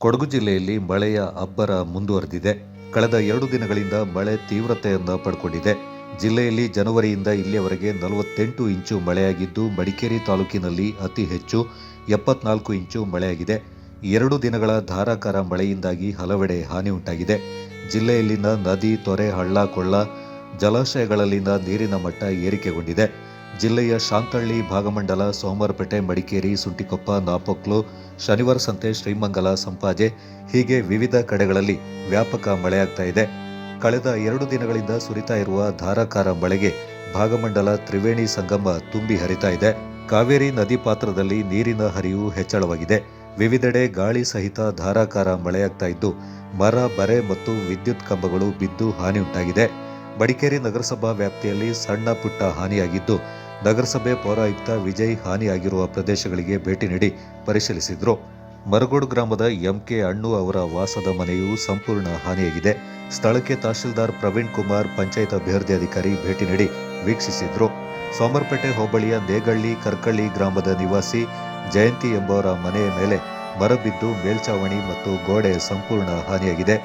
ಕೊಡಗು ಜಿಲ್ಲೆಯಲ್ಲಿ ಮಳೆಯ ಅಬ್ಬರ ಮುಂದುವರೆದಿದೆ. ಕಳೆದ ಎರಡು ದಿನಗಳಿಂದ ಮಳೆ ತೀವ್ರತೆಯನ್ನು ಪಡ್ಕೊಂಡಿದೆ. ಜಿಲ್ಲೆಯಲ್ಲಿ ಜನವರಿಯಿಂದ ಇಲ್ಲಿಯವರೆಗೆ ನಲವತ್ತೆಂಟು ಇಂಚು ಮಳೆಯಾಗಿದ್ದು, ಮಡಿಕೇರಿ ತಾಲೂಕಿನಲ್ಲಿ ಅತಿ ಹೆಚ್ಚು ಎಪ್ಪತ್ನಾಲ್ಕು ಇಂಚು ಮಳೆಯಾಗಿದೆ. ಎರಡು ದಿನಗಳ ಧಾರಾಕಾರ ಮಳೆಯಿಂದಾಗಿ ಹಲವೆಡೆ ಹಾನಿ ಉಂಟಾಗಿದೆ ಜಿಲ್ಲೆಯಲ್ಲಿನ ನದಿ, ತೊರೆ, ಹಳ್ಳ, ಕೊಳ್ಳ, ಜಲಾಶಯಗಳಲ್ಲಿನ ನೀರಿನ ಮಟ್ಟ ಏರಿಕೆಗೊಂಡಿದೆ. ಜಿಲ್ಲೆಯ ಶಾಂತಳ್ಳಿ ಭಾಗಮಂಡಲ, ಸೋಮವಾರಪೇಟೆ, ಮಡಿಕೇರಿ, ಸುಂಟಿಕೊಪ್ಪ, ನಾಪೊಕ್ಲು, ಶನಿವಾರ ಸಂತೆ, ಶ್ರೀಮಂಗಲ, ಸಂಪಾಜೆ, ಹೀಗೆ ವಿವಿಧ ಕಡೆಗಳಲ್ಲಿ ವ್ಯಾಪಕ ಮಳೆಯಾಗ್ತಾ ಇದೆ. ಕಳೆದ ಎರಡು ದಿನಗಳಿಂದ ಸುರಿತಾ ಇರುವ ಧಾರಾಕಾರ ಮಳೆಗೆ ಭಾಗಮಂಡಲ ತ್ರಿವೇಣಿ ಸಂಗಮ ತುಂಬಿ ಹರಿತಾ ಇದೆ. ಕಾವೇರಿ ನದಿ ಪಾತ್ರದಲ್ಲಿ ನೀರಿನ ಹರಿವು ಹೆಚ್ಚಳವಾಗಿದೆ. ವಿವಿಧೆಡೆ ಗಾಳಿ ಸಹಿತ ಧಾರಾಕಾರ ಮಳೆಯಾಗ್ತಾ ಇದ್ದು, ಮರ, ಬರೆ ಮತ್ತು ವಿದ್ಯುತ್ ಕಂಬಗಳು ಬಿದ್ದು ಹಾನಿ ಉಂಟಾಗಿದೆ ಮಡಿಕೇರಿ ನಗರಸಭಾ ವ್ಯಾಪ್ತಿಯಲ್ಲಿ ಸಣ್ಣ ಪುಟ್ಟ ಹಾನಿಯಾಗಿದ್ದು, ನಗರಸಭೆ ಪೌರಾಯುಕ್ತ ವಿಜಯ್ ಹಾನಿಯಾಗಿರುವ ಪ್ರದೇಶಗಳಿಗೆ ಭೇಟಿ ನೀಡಿ ಪರಿಶೀಲಿಸಿದ್ರು. ಮರಗೋಡು ಗ್ರಾಮದ ಎಂಕೆ ಅಣ್ಣು ಅವರ ವಾಸದ ಮನೆಯು ಸಂಪೂರ್ಣ ಹಾನಿಯಾಗಿದೆ. ಸ್ಥಳಕ್ಕೆ ತಹಶೀಲ್ದಾರ್ ಪ್ರವೀಣ್ ಕುಮಾರ್, ಪಂಚಾಯತ್ ಅಭಿವೃದ್ಧಿ ಅಧಿಕಾರಿ ಭೇಟಿ ನೀಡಿ ವೀಕ್ಷಿಸಿದ್ರು. ಸೋಮರ್ಪೇಟೆ ಹೋಬಳಿಯ ನೇಗಳ್ಳಿ, ಕರ್ಕಳ್ಳಿ ಗ್ರಾಮದ ನಿವಾಸಿ ಜಯಂತಿ ಎಂಬವರ ಮನೆಯ ಮೇಲೆ ಮರಬಿದ್ದು ಮೇಲ್ಚಾವಣಿ ಮತ್ತು ಗೋಡೆ ಸಂಪೂರ್ಣ ಹಾನಿಯಾಗಿದೆ.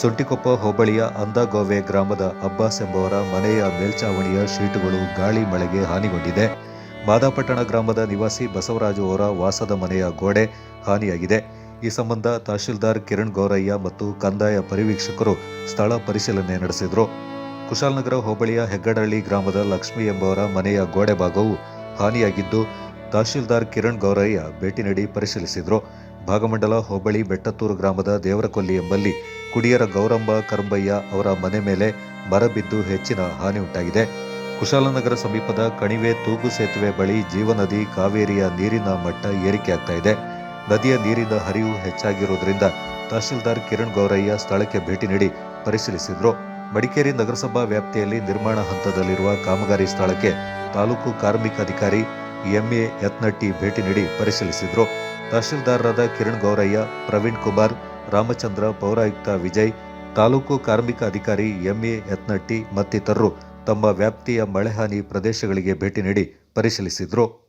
ಸುಂಟಿಕೊಪ್ಪ ಹೋಬಳಿಯ ಅಂದಗೋವೆ ಗ್ರಾಮದ ಅಬ್ಬಾಸ್ ಎಂಬವರ ಮನೆಯ ಮೇಲ್ಚಾವಣಿಯ ಶೀಟುಗಳು ಗಾಳಿ ಮಳೆಗೆ ಹಾನಿಗೊಂಡಿದೆ. ಮಾದಾಪಟ್ಟಣ ಗ್ರಾಮದ ನಿವಾಸಿ ಬಸವರಾಜು ಅವರ ವಾಸದ ಮನೆಯ ಗೋಡೆ ಹಾನಿಯಾಗಿದೆ. ಈ ಸಂಬಂಧ ತಹಶೀಲ್ದಾರ್ ಕಿರಣ್ ಗೌರಯ್ಯ ಮತ್ತು ಕಂದಾಯ ಪರಿವೀಕ್ಷಕರು ಸ್ಥಳ ಪರಿಶೀಲನೆ ನಡೆಸಿದರು. ಕುಶಾಲನಗರ ಹೋಬಳಿಯ ಹೆಗ್ಗಡಹಳ್ಳಿ ಗ್ರಾಮದ ಲಕ್ಷ್ಮಿ ಎಂಬವರ ಮನೆಯ ಗೋಡೆ ಭಾಗವು ಹಾನಿಯಾಗಿದ್ದು, ತಹಶೀಲ್ದಾರ್ ಕಿರಣ್ ಗೌರಯ್ಯ ಭೇಟಿ ನೀಡಿ ಪರಿಶೀಲಿಸಿದರು. ಭಾಗಮಂಡಲ ಹೋಬಳಿ ಬೆಟ್ಟತ್ತೂರು ಗ್ರಾಮದ ದೇವರಕೊಲ್ಲಿ ಎಂಬಲ್ಲಿ ಕುಡಿಯರ ಗೌರಂಬ ಕರಂಬಯ್ಯ ಅವರ ಮನೆ ಮೇಲೆ ಮರ ಬಿದ್ದು ಹೆಚ್ಚಿನ ಹಾನಿ ಉಂಟಾಗಿದೆ ಕುಶಾಲನಗರ ಸಮೀಪದ ಕಣಿವೆ ತೂಗು ಸೇತುವೆ ಬಳಿ ಜೀವನದಿ, ಕಾವೇರಿಯ ನೀರಿನ ಮಟ್ಟ ಏರಿಕೆಯಾಗ್ತಾ ಇದೆ. ನದಿಯ ನೀರಿನ ಹರಿವು ಹೆಚ್ಚಾಗಿರುವುದರಿಂದ ತಹಶೀಲ್ದಾರ್ ಕಿರಣ್ ಗೌರಯ್ಯ ಸ್ಥಳಕ್ಕೆ ಭೇಟಿ ನೀಡಿ ಪರಿಶೀಲಿಸಿದ್ರು. ಮಡಿಕೇರಿ ನಗರಸಭಾ ವ್ಯಾಪ್ತಿಯಲ್ಲಿ ನಿರ್ಮಾಣ ಹಂತದಲ್ಲಿರುವ ಕಾಮಗಾರಿ ಸ್ಥಳಕ್ಕೆ ತಾಲೂಕು ಕಾರ್ಮಿಕ ಅಧಿಕಾರಿ ಎಂಎ ಯತ್ನಟ್ಟಿ ಭೇಟಿ ನೀಡಿ ಪರಿಶೀಲಿಸಿದ್ರು. ತಹಶೀಲ್ದಾರರಾದ ಕಿರಣ್ ಗೌರಯ್ಯ, ಪ್ರವೀಣ್ ಕುಮಾರ್ ರಾಮಚಂದ್ರ, ಪೌರಾಯುಕ್ತ ವಿಜಯ್, ತಾಲೂಕು ಕಾರ್ಮಿಕ ಅಧಿಕಾರಿ ಎಂಎ ಯತ್ನಟ್ಟಿ ಮತ್ತಿತರರು ತಮ್ಮ ವ್ಯಾಪ್ತಿಯ ಮಳೆಹಾನಿ ಪ್ರದೇಶಗಳಿಗೆ ಭೇಟಿ ನೀಡಿ ಪರಿಶೀಲಿಸಿದ್ರು.